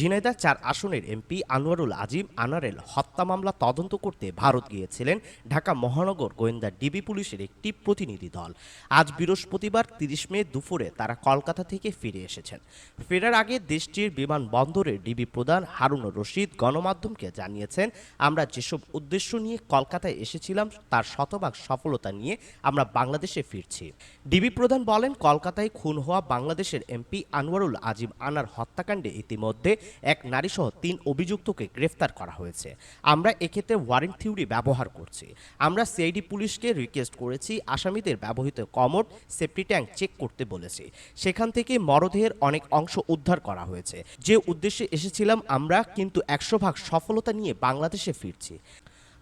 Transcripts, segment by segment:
ঝিনাইদহ চার আসনের এমপি আনোয়ারুল আজিম আনারেল হত্যা মামলা তদন্ত করতে ভারত গিয়েছিলেন। ঢাকা মহানগর গোয়েন্দা ডিবি পুলিশের একটি প্রতিনিধি দল। আজ বৃহস্পতিবার তিরিশ মে দুপুরে তারা কলকাতা থেকে ফিরে এসেছেন। ফেরার আগে দেশটির বিমানবন্দরে ডিবি প্রধান হারুন রশিদ গণমাধ্যমকে জানিয়েছেন, আমরা যেসব উদ্দেশ্য নিয়ে কলকাতায় এসেছিলাম, তার শতভাগ সফলতা নিয়ে আমরা বাংলাদেশে ফিরছি। ডিবি প্রধান বলেন, কলকাতায় খুন হওয়া বাংলাদেশের এমপি আনোয়ারুল আজিম আনার হত্যাকাণ্ডে ইতিমধ্যে এক নারীসহ তিন অভিযুক্তকে গ্রেফতার করা হয়েছে। আমরা এক্ষেত্রে ওয়ারেন্ট থিওরি ব্যবহার করছি। আমরা সিআইডি পুলিশকে রিকোয়েস্ট করেছি, আসামিদের ব্যবহৃত কমট সেফটি ট্যাঙ্ক চেক করতে বলেছি। সেখান থেকে মরদেহের অনেক অংশ উদ্ধার করা হয়েছে। যে উদ্দেশ্যে এসেছিলাম আমরা, কিন্তু একশো ভাগ সফলতা নিয়ে বাংলাদেশে ফিরছি।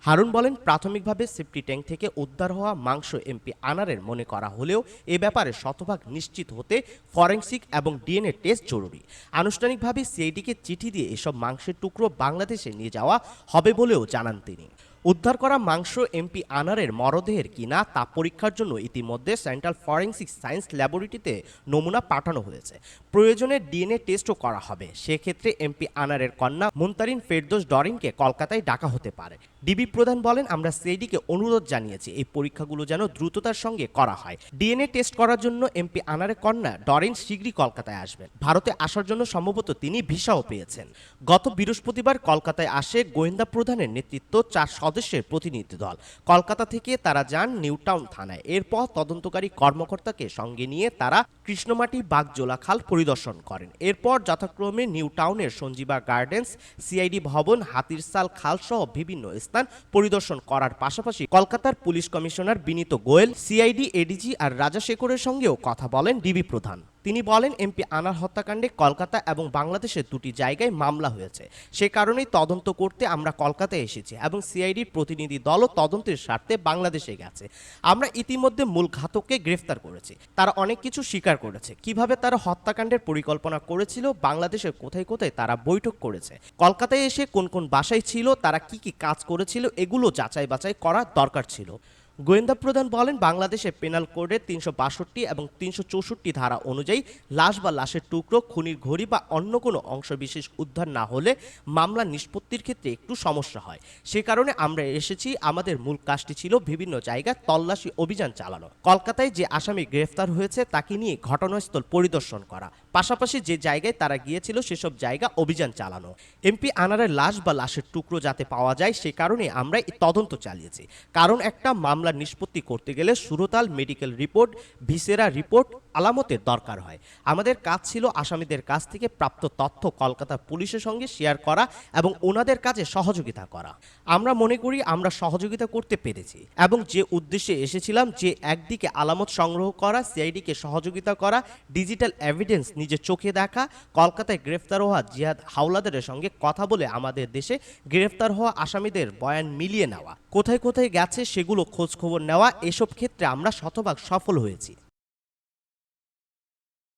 হারুন বলেন, প্রাথমিকভাবে সেফটি ট্যাঙ্ক থেকে উদ্ধার হওয়া মাংস এমপি আনারের মনে করা হলেও এ ব্যাপারে শতভাগ নিশ্চিত হতে ফরেনসিক এবং ডিএনএ টেস্ট জরুরি। আনুষ্ঠানিকভাবে সিআইডিকে চিঠি দিয়ে এসব মাংসের টুকরো বাংলাদেশে নিয়ে যাওয়া হবে বলেও জানান তিনি। উদ্ধার করা মাংস এমপি আনারের মরদেহের কিনা তা পরীক্ষার জন্য ইতিমধ্যে সেন্ট্রাল ফরেন্সিক সায়েন্স ল্যাবরেটরিতে নমুনা পাঠানো হয়েছে। প্রয়োজনে ডিএনএ টেস্টও করা হবে। সেক্ষেত্রে এমপি আনারের কন্যা মুনতারিন ফেরদোস ডরিনকে কলকাতায় ডাকা হতে পারে। ডিবি প্রধান বলেন, আমরা সিআইডিকে অনুরোধ জানিয়েছি, এই পরীক্ষাগুলো যেন দ্রুততার সঙ্গে করা হয়। ডিএনএ টেস্ট করার জন্য এমপি আনারের কন্যা ডরিন শীঘ্রই কলকাতায় আসবেন ভারতে আসার জন্য সম্ভবত তিনি ভিসাও পেয়েছেন। গত বৃহস্পতিবার কলকাতায় আসে গোয়েন্দা প্রধানের নেতৃত্ব চার সদস্যের প্রতিনিধি দল। কলকাতা থেকে তারা যান নিউটাউন থানায়। এরপর তদন্তকারী কর্মকর্তাকে সঙ্গে নিয়ে তারা কৃষ্ণমাটি বাগজোলা খাল পরিদর্শন করেন। এরপর যথাক্রমে নিউ টাউনের সঞ্জীবা গার্ডেন্স, সিআইডি ভবন, হাতিরসাল খাল সহ বিভিন্ন স্থান পরিদর্শন করার পাশাপাশি কলকাতার police commissioner Vineet Goyal, CID, ADG R Raja শেখরের সঙ্গেও কথা বলেন ডিবি প্রধান। তিনি বলেন, এমপি আনার হত্যাকাণ্ডে কলকাতা এবং বাংলাদেশের দুটি জায়গায় মামলা হয়েছে। সে কারণেই তদন্ত করতে আমরা কলকাতায় এসেছি এবং সিআইডির প্রতিনিধি দলও তদন্তের স্বার্থে বাংলাদেশে গেছে। আমরা ইতিমধ্যে মূল ঘাতককে গ্রেফতার করেছি। তারা অনেক কিছু স্বীকার করেছে। কীভাবে তারা হত্যাকাণ্ডের পরিকল্পনা করেছিল, বাংলাদেশের কোথায় কোথায় তারা বৈঠক করেছে, কলকাতায় এসে কোন কোন বাসায় ছিল, তারা কি কি কাজ করেছিল, এগুলো যাচাই বাছাই করা দরকার ছিল। গোয়েন্দা প্রধান বলেন, বাংলাদেশে পেনাল কোডের তিনশো বাষট্টি এবং তিনশো চৌষট্টি ধারা অনুযায়ী লাশ বা লাশের টুকরো, খুনির ঘড়ি বা অন্য কোনো অংশবিশেষ উদ্ধার না হলে মামলা নিষ্পত্তির ক্ষেত্রে একটু সমস্যা হয়। সে কারণে আমরা এসেছি, আমাদের মূল কাজটি ছিল বিভিন্ন জায়গায় তল্লাশি অভিযান চালানো। কলকাতায় যে আসামি গ্রেফতার হয়েছে, তাকে নিয়ে ঘটনাস্থল পরিদর্শন করা। পাশাপাশি যে জায়গায় তারা গিয়েছিল, সেসব জায়গা অভিযান চালানো। এমপি আনারের লাশ বা লাশের টুকরো যাতে পাওয়া যায়, সে কারণে আমরা তদন্ত চালিয়েছি। কারণ একটা মামলা নিষ্পত্তি করতে গেলে সুরতাল মেডিকেল রিপোর্ট ভিসেরা রিপোর্ট আলামতের দরকার হয়। আমাদের কাজ ছিল আসামিদের কাছ থেকে প্রাপ্ত তথ্য কলকাতা পুলিশের সঙ্গে শেয়ার করা এবং ওনাদের কাজে সহযোগিতা করা। আমরা মনে করি আমরা সহযোগিতা করতে পেরেছি এবং যে উদ্দেশ্যে এসেছিলাম যে একদিকে আলামত সংগ্রহ করা, সিআইডিকে সহযোগিতা করা, ডিজিটাল এভিডেন্স নিজের চোখে দেখা, কলকাতায় গ্রেফতার হওয়া জিহাদ হাওলাদারের সঙ্গে কথা বলে আমাদের দেশে গ্রেফতার হওয়া আসামিদের বয়ান মিলিয়ে নেওয়া। কোথায় কোথায় গেছে সেগুলো খোঁজখবর নেওয়া, এসব ক্ষেত্রে আমরা শতভাগ সফল হয়েছি।